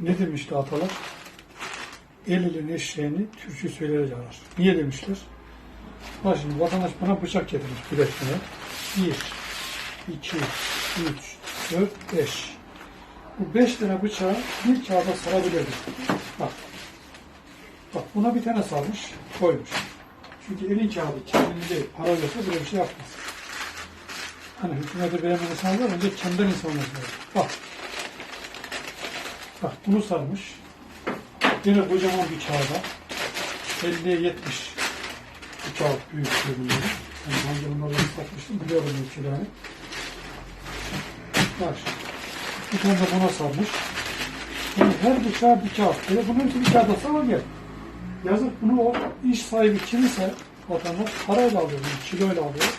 Ne demişti atalar? El elin eşeğini türkü söyleyerek arar. Niye demişler? Bak şimdi vatandaş bana bıçak getirmiş güreşmeye. Bir, iki, üç, dört, beş. Bu beş tane bıçağı bir kağıda sarabilirdik. Bak. Bak buna bir tane sarmış, koymuş. Çünkü elin kağıdı kendini değil, para verse böyle bir şey yapmaz. Hani hükümete beğenmeyen insanlar önce kendinden insan olması lazım. Bak. Bak bunu sarmış. Yine kocaman bir kağıda. 50'ye 70 bir kağıt büyüklüğü bunları. Yani hangi bunları ıslatmıştım biliyorum ölçülerini. Bak. Bir tane de buna sarmış. Yani her bıçağı bir kağıt. Böyle bunun için bir kağıda sar gel. Yazık bunu o iş sahibi kimse vatandaş parayla alıyor, yani kiloyla alıyor.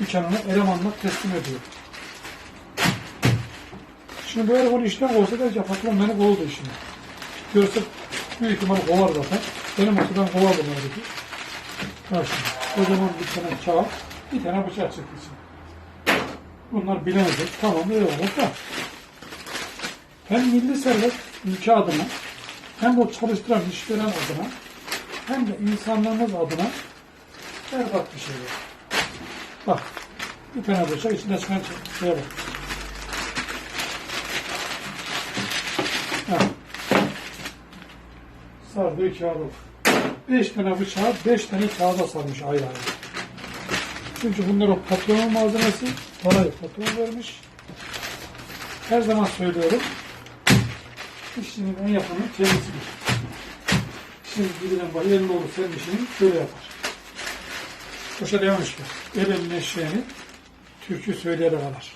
Dükkanına elemanla teslim ediyor. Şimdi böyle bunu işlem olsa da patron beni kovdu işini. Görse büyük ihtimal kovar zaten. Benim olsa ben kovardım öyle ki. Bak şimdi kocaman bir tane kağıt, bir tane bıçak çıktı. Bunlar bilemeyecek. Tamam eyvallah da. Hem milli servet ülke adına hem o çalıştıran işveren adına hem de insanlarımız adına berbat bir şey var. Bak bir tane bıçak içinde çıkan şeye bak. Sardığı kağıda. Beş tane bıçağı beş tane kağıda sarmış ayrı ayrı. Çünkü bunlar o patronun malzemesi. Parayı patron vermiş. Her zaman söylüyorum. İşinin en yakını kendisidir. Şimdi gidilen bak elin olur senin işini şöyle yapar. Boşa devam işte. El elin eşeğini türkü söyleyerek alır.